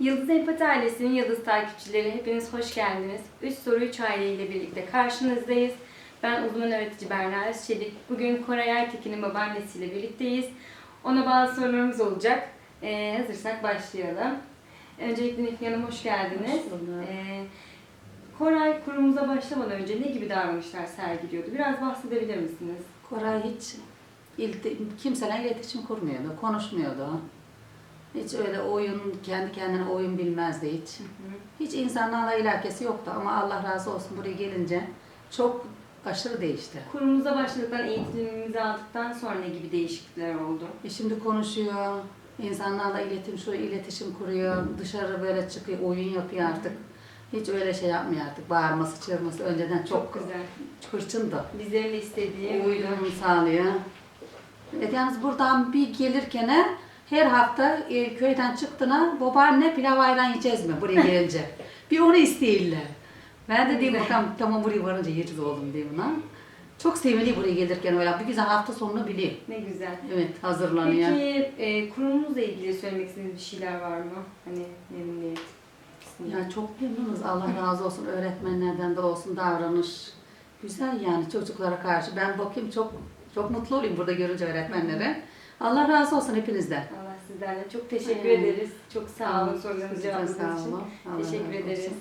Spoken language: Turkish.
Yıldız Empati ailesinin Yıldız takipçileri hepiniz hoş geldiniz. 3 soru 3 aile ile birlikte karşınızdayız. Ben uzman öğretici Berna Özçelik. Bugün Koray Ertekin'in babaannesiyle birlikteyiz. Ona bazı sorularımız olacak. Ee, hazırsak başlayalım. Öncelikle Nefin Hanım hoş geldiniz. Hoş bulduk. Ee, Koray kurumuza başlamadan önce ne gibi davranışlar sergiliyordu? Biraz bahsedebilir misiniz? Koray hiç ilti, kimseyle iletişim kurmuyordu, konuşmuyordu. Hiç öyle oyun, kendi kendine oyun bilmezdi hiç. Hiç insanlarla ilakesi yoktu ama Allah razı olsun buraya gelince çok aşırı değişti. Kurumuza başladıktan, eğitimimizi aldıktan sonra ne gibi değişiklikler oldu? E şimdi konuşuyor, insanlarla iletişim, şu iletişim kuruyor, dışarı böyle çıkıyor, oyun yapıyor artık. Hiç öyle şey yapmıyor artık. Bağırması, çığırması önceden çok, Çok güzel. hırçındı. Bizlerin istediği. Uyum sağlıyor. Evet, yalnız buradan bir gelirken her hafta e, köyden çıktığına babaanne pilav ayran yiyeceğiz mi buraya gelince? bir onu isteyiyorlar. Ben de diyeyim bakalım tamam buraya varınca yiyeceğiz oğlum diye buna. Çok seviniyor buraya gelirken öyle. Bir güzel hafta sonunu biliyor. Ne güzel. Evet hazırlanıyor. Peki e, kurumumuzla ilgili söylemek istediğiniz bir şeyler var mı? Hani memnuniyet. Ya çok memnunuz. Allah razı olsun. Öğretmenlerden de olsun davranış. Güzel yani çocuklara karşı. Ben bakayım çok çok mutlu olayım burada görünce öğretmenleri. Allah razı olsun hepinizden. Allah sizden de çok teşekkür ederiz. Çok sağ olun sorularınızı cevapladığınız için. Teşekkür ederiz.